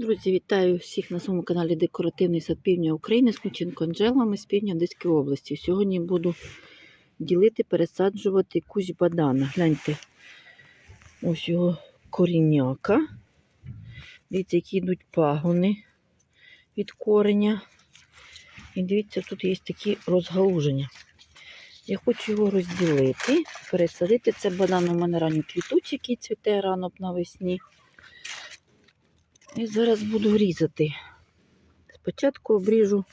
Друзі, вітаю всіх на своєму каналі Декоративний сад Півдня України з Кученко Анджелами з півдня Одеської області. Сьогодні буду ділити, пересаджувати кусь бадана. Гляньте, ось його корінняка. Дивіться, які йдуть пагони від кореня. І дивіться, тут є такі розгалуження. Я хочу його розділити, пересадити. Це банан у мене ранньо квітучий, який цвіте рано навесні. І зараз буду різати. Спочатку обріжу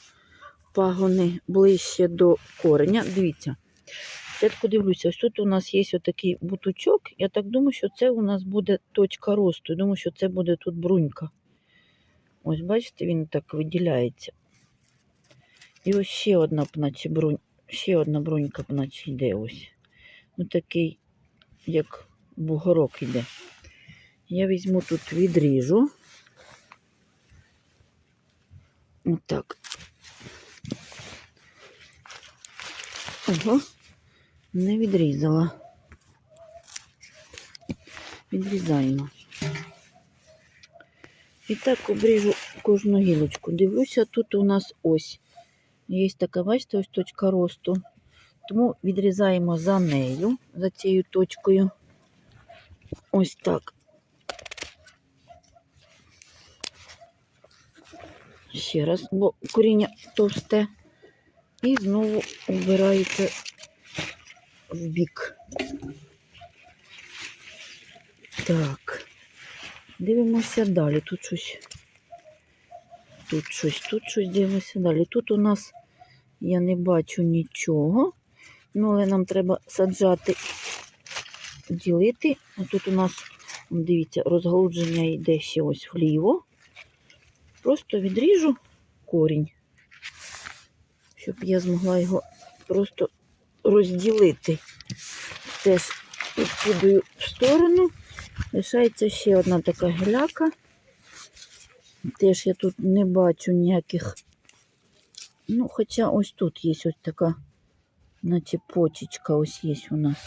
пагони ближче до кореня. Дивіться. Спочатку дивлюся, ось тут у нас є отакий бутучок. Я так думаю, що це у нас буде точка росту. Думаю, що це буде тут брунька. Ось, бачите, він так виділяється. І ось ще одна, наче брунь, ще одна брунька, наче йде ось. Ну такий, як бугорок йде. Я візьму тут відріжу. Отак. Ого, не відрізала. Відрізаємо. І так обріжу кожну гілочку. Дивлюся, тут у нас ось. Є така, бачите, ось точка росту. Тому відрізаємо за нею, за цією точкою. Ось так. Ще раз, бо коріння товсте. І знову убираєте в бік. Так. Дивимося далі. Тут щось. Тут щось, тут щось дивимося далі. Тут у нас я не бачу нічого. Ну, але нам треба саджати, ділити. Тут у нас, дивіться, розгалудження йде ще ось вліво. Просто відріжу корінь, щоб я змогла його просто розділити. Теж відкидаю в сторону. Лишається ще одна така гіляка. Теж я тут не бачу ніяких. Ну, хоча ось тут є ось така, наче почечка ось є у нас.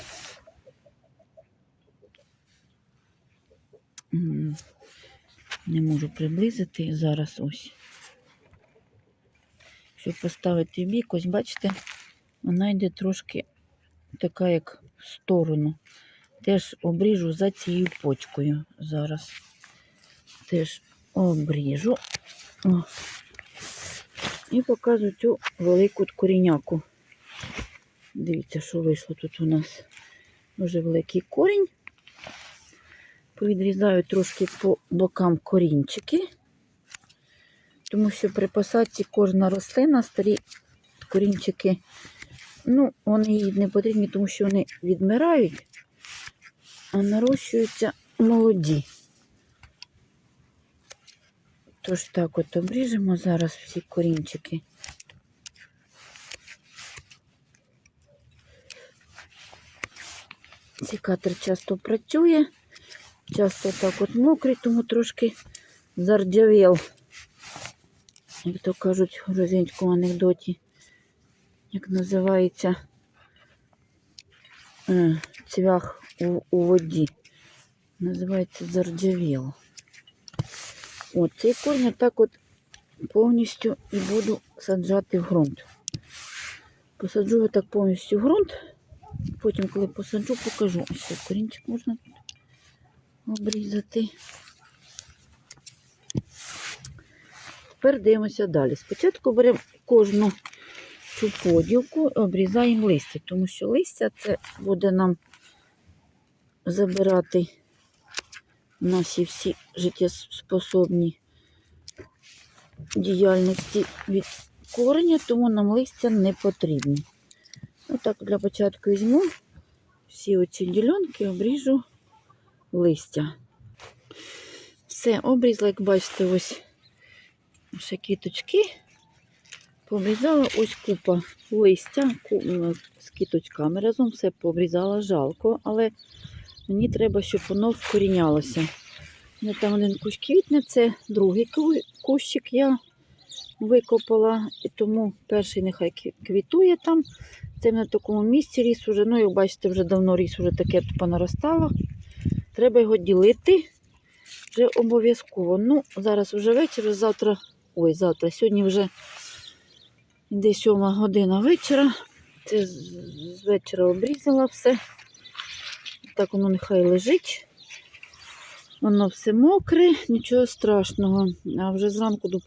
Не можу приблизити зараз ось. Щоб поставити бік, ось бачите, вона йде трошки така, як в сторону. Теж обріжу за цією почкою зараз. Теж обріжу. О. І покажу цю велику коріняку. Дивіться, що вийшло тут у нас. Дуже великий корінь. Повідрізаю трошки по бокам корінчики, тому що при посадці кожна рослина, старі корінчики, ну, вони їй не потрібні, тому що вони відмирають, а нарощуються молоді. Тож так от обріжемо зараз всі корінчики. Цікатор часто працює. Часто так от мокрий, тому трошки зардявів. Як то кажуть в грузинському анекдоті, як називається е, цвях у, у воді. Називається зардявіло. От цей корінь так от повністю і буду саджати в ґрунт. Посаджу так повністю в ґрунт. Потім, коли посаджу, покажу. Ще корінчик можна тут обрізати. Тепер дивимося далі. Спочатку беремо кожну цю поділку обрізаємо листя, тому що листя це буде нам забирати наші всі життєспособні діяльності від кореня, тому нам листя не потрібні. Отак для початку візьму всі оці ділянки, обріжу листя. Все, обрізла, як бачите, ось ще кіточки. Пообрізала ось купа листя з кіточками. Разом все пообрізала, жалко, але мені треба, щоб воно вкорінялося. Мене там один кущ квітне, це другий кущик я викопала, і тому перший нехай квітує там. Це на такому місці ріс уже. Ну, як бачите, вже давно ріс уже таке понаростало. Треба його ділити Вже обов'язково. Ну, зараз вже вечір, завтра. Ой, завтра, сьогодні вже йде сьома година вечора. Це з вечора обрізала все. Так воно нехай лежить. Воно все мокре, нічого страшного. А вже зранку буду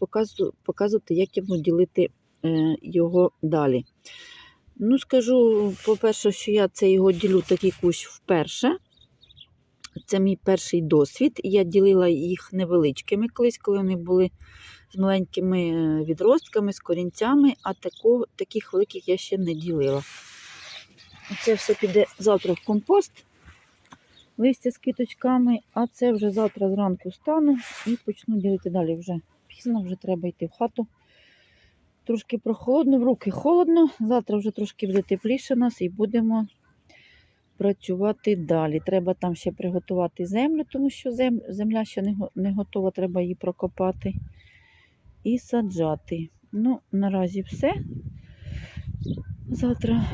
показувати, як буду ділити е, його далі. Ну, скажу, по-перше, що я це його ділю такий кущ вперше. Це мій перший досвід. Я ділила їх невеличкими колись, коли вони були з маленькими е, відростками, з корінцями, а тако, таких великих я ще не ділила. Це все піде завтра в компост, листя з квіточками, а це вже завтра зранку стану і почну ділити далі. Вже пізно, вже треба йти в хату. Трошки прохолодно, в руки холодно. Завтра вже трошки буде тепліше нас і будемо працювати далі. Треба там ще приготувати землю, тому що земля ще не, готова, треба її прокопати і саджати. Ну, наразі все. Завтра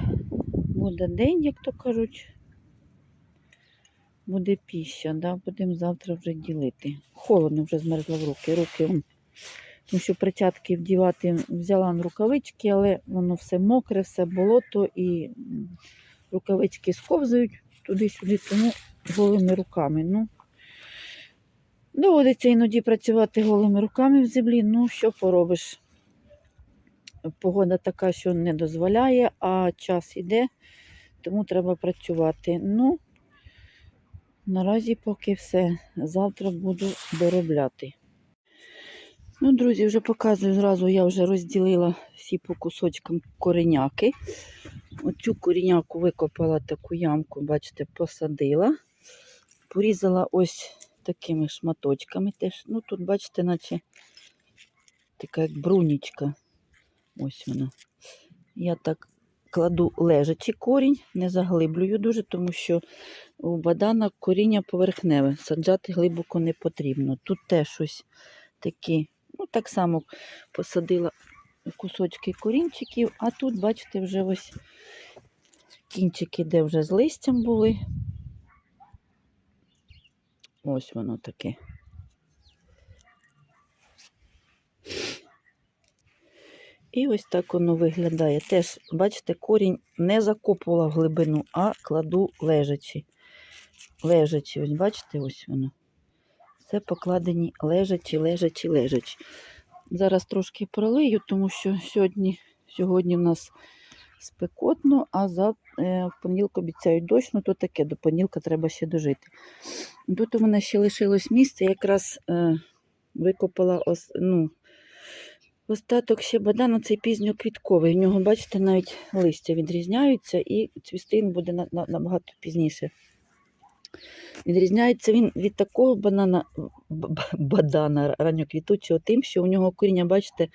буде день, як то кажуть. Буде піща, да? будемо завтра вже ділити. Холодно вже змерзло в руки. Руки. Тому що перчатки вдівати взяла на рукавички, але воно все мокре, все болото і рукавички сковзують туди-сюди, тому голими руками. Ну, доводиться іноді працювати голими руками в землі. Ну, що поробиш? Погода така, що не дозволяє, а час іде, тому треба працювати. Ну, наразі поки все. Завтра буду доробляти. Ну, друзі, вже показую зразу, я вже розділила всі по кусочкам кореняки. Оцю коріняку викопала таку ямку, бачите, посадила. Порізала ось такими шматочками теж. Ну, тут, бачите, наче така як брунічка. Ось вона. Я так кладу лежачий корінь, не заглиблюю дуже, тому що у бадана коріння поверхневе. Саджати глибоко не потрібно. Тут теж ось такі, ну так само посадила кусочки корінчиків, а тут, бачите, вже ось кінчики, де вже з листям були. Ось воно таке. І ось так воно виглядає. Теж, бачите, корінь не закопувала в глибину, а кладу лежачи. Лежачи, ось бачите, ось воно. Все покладені лежачі, лежачі, лежачі. Зараз трошки пролию, тому що сьогодні, сьогодні в нас спекотно, а за, е, в понеділок обіцяють дощ, ну то таке, до понеділка треба ще дожити. Тут у мене ще лишилось місце, якраз е, викопала ос, ну, остаток ще бадану, цей пізньоквітковий. В нього, бачите, навіть листя відрізняються, і цвістин буде на, на, набагато пізніше. Відрізняється він від такого банана, бадана ранньоквітучого тим, що у нього коріння, бачите,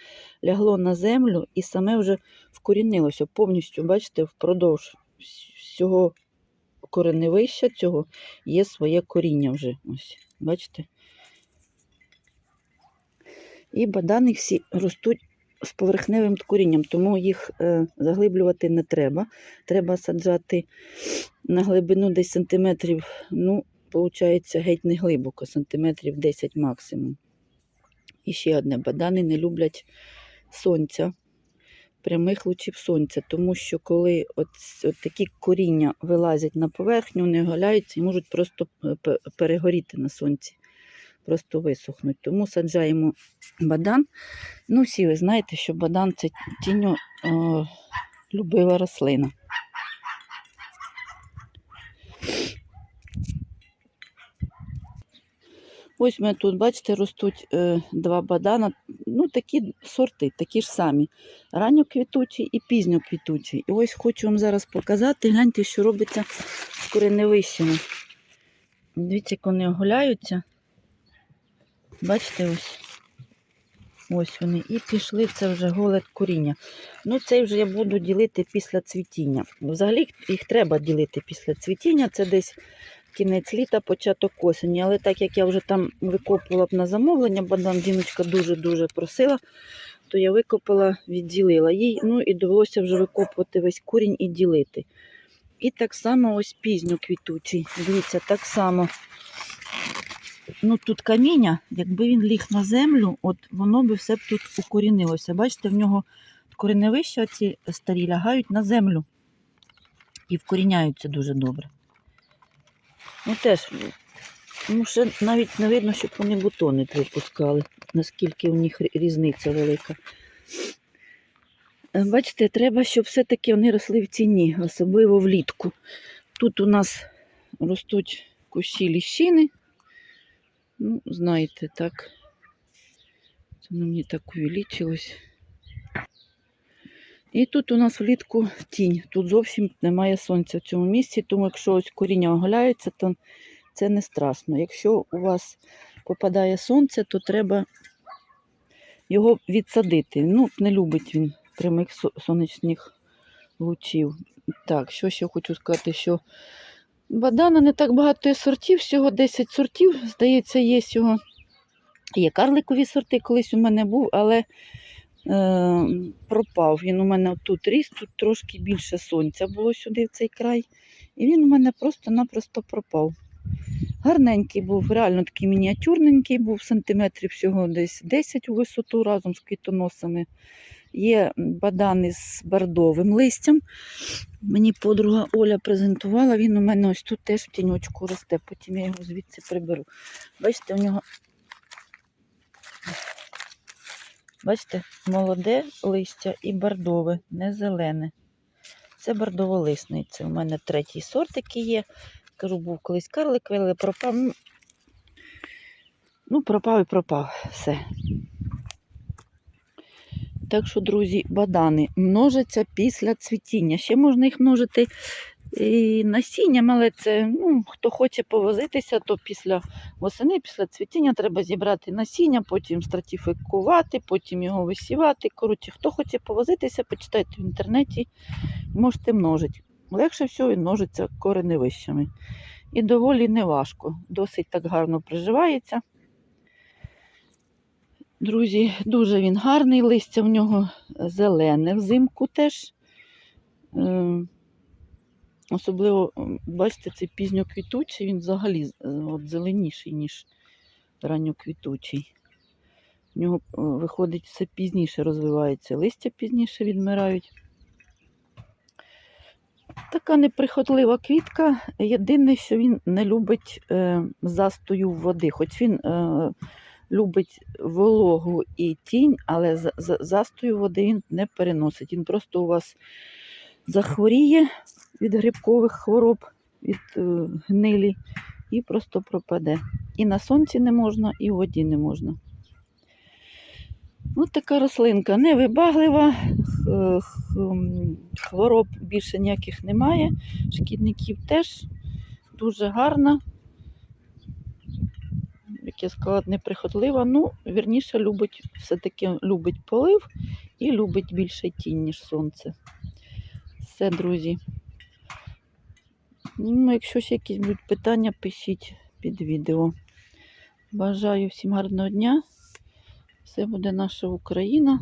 лягло на землю і саме вже вкорінилося повністю, бачите, впродовж всього кореневища цього є своє коріння вже. Ось, бачите? І бадани всі ростуть з поверхневим корінням, тому їх е, заглиблювати не треба. Треба саджати на глибину десь сантиметрів, ну, виходить, геть не глибоко, сантиметрів 10 максимум. І ще одне, бадани не люблять сонця, прямих лучів сонця, тому що коли от, от такі коріння вилазять на поверхню, вони оголяються і можуть просто п- перегоріти на сонці, просто висохнуть. Тому саджаємо бадан. Ну, всі ви знаєте, що бадан це тіньо о, любива рослина. Ось ми тут, бачите, ростуть е, два бадана. Ну, такі сорти, такі ж самі. Ранньоквітучі і пізньоквітучі. І ось хочу вам зараз показати, гляньте, що робиться з кореневищами. Дивіться, як вони оголяються. Бачите, ось. Ось вони. І пішли, це вже голе коріння. Ну, цей вже я буду ділити після цвітіння. Взагалі їх треба ділити після цвітіння. Це десь кінець літа, початок осені. Але так як я вже там викопувала б на замовлення, бо там жіночка дуже-дуже просила, то я викопала, відділила їй. Ну і довелося вже викопувати весь корінь і ділити. І так само ось пізньо квітучий. Дивіться, так само ну тут каміння, якби він ліг на землю, от воно би все б тут укорінилося. Бачите, в нього кореневища ці старі лягають на землю і вкоріняються дуже добре. Ну теж, ну ще навіть не видно, щоб вони бутони випускали, наскільки у них різниця велика. Е, Бачите, треба, щоб все-таки вони росли в тіні, особливо влітку. Тут у нас ростуть кущі ліщини. Ну, знаєте, так. Це мені так увеличилось. І тут у нас влітку тінь. Тут зовсім немає сонця в цьому місці, тому якщо ось коріння оголяється, то це не страшно. Якщо у вас попадає сонце, то треба його відсадити. Ну, не любить він прямих сонячних лучів. Так, що ще хочу сказати, що бадана не так багато є сортів, всього 10 сортів, здається, є його. Є карликові сорти, колись у мене був, але е, пропав. Він у мене тут ріс, тут трошки більше сонця було сюди, в цей край. І він у мене просто-напросто пропав. Гарненький був, реально такий мініатюрненький був, сантиметрів всього десь 10 у висоту разом з квітоносами. Є бадани з бордовим листям. Мені подруга Оля презентувала, він у мене ось тут теж в тіньочку росте, потім я його звідси приберу. Бачите, у нього. Бачите, молоде листя і бордове, не зелене. Це бордоволисний. Це у мене третій сорт, який є. Кажу, був колись карлик, але пропав. Ну, пропав і пропав. Все. Так що, друзі, бадани множаться після цвітіння. Ще можна їх множити і насінням, але це, ну, хто хоче повозитися, то після восени, після цвітіння треба зібрати насіння, потім стратифікувати, потім його висівати. Коротше, хто хоче повозитися, почитайте в інтернеті, можете множити. Легше всього він множиться кореневищами. І доволі неважко, досить так гарно приживається. Друзі, дуже він гарний, листя в нього зелене взимку теж. Ем, Особливо, бачите, цей пізньоквітучий, він взагалі е, от, зеленіший, ніж ранньоквітучий. В нього е, виходить все пізніше розвивається, листя пізніше відмирають. Така неприхотлива квітка. Єдине, що він не любить е, застою води, хоч він е, любить вологу і тінь, але за, за, застою води він не переносить. Він просто у вас захворіє від грибкових хвороб, від е, гнилі і просто пропаде. І на сонці не можна, і в воді не можна. Ось така рослинка невибаглива, хвороб більше ніяких немає, шкідників теж дуже гарна. Я сказала, неприхотлива. Ну, вірніше, любить, все-таки любить полив і любить більше тінь, ніж сонце. Все, друзі. Ну, якщо ще якісь будуть питання, пишіть під відео. Бажаю всім гарного дня. Все буде наша Україна.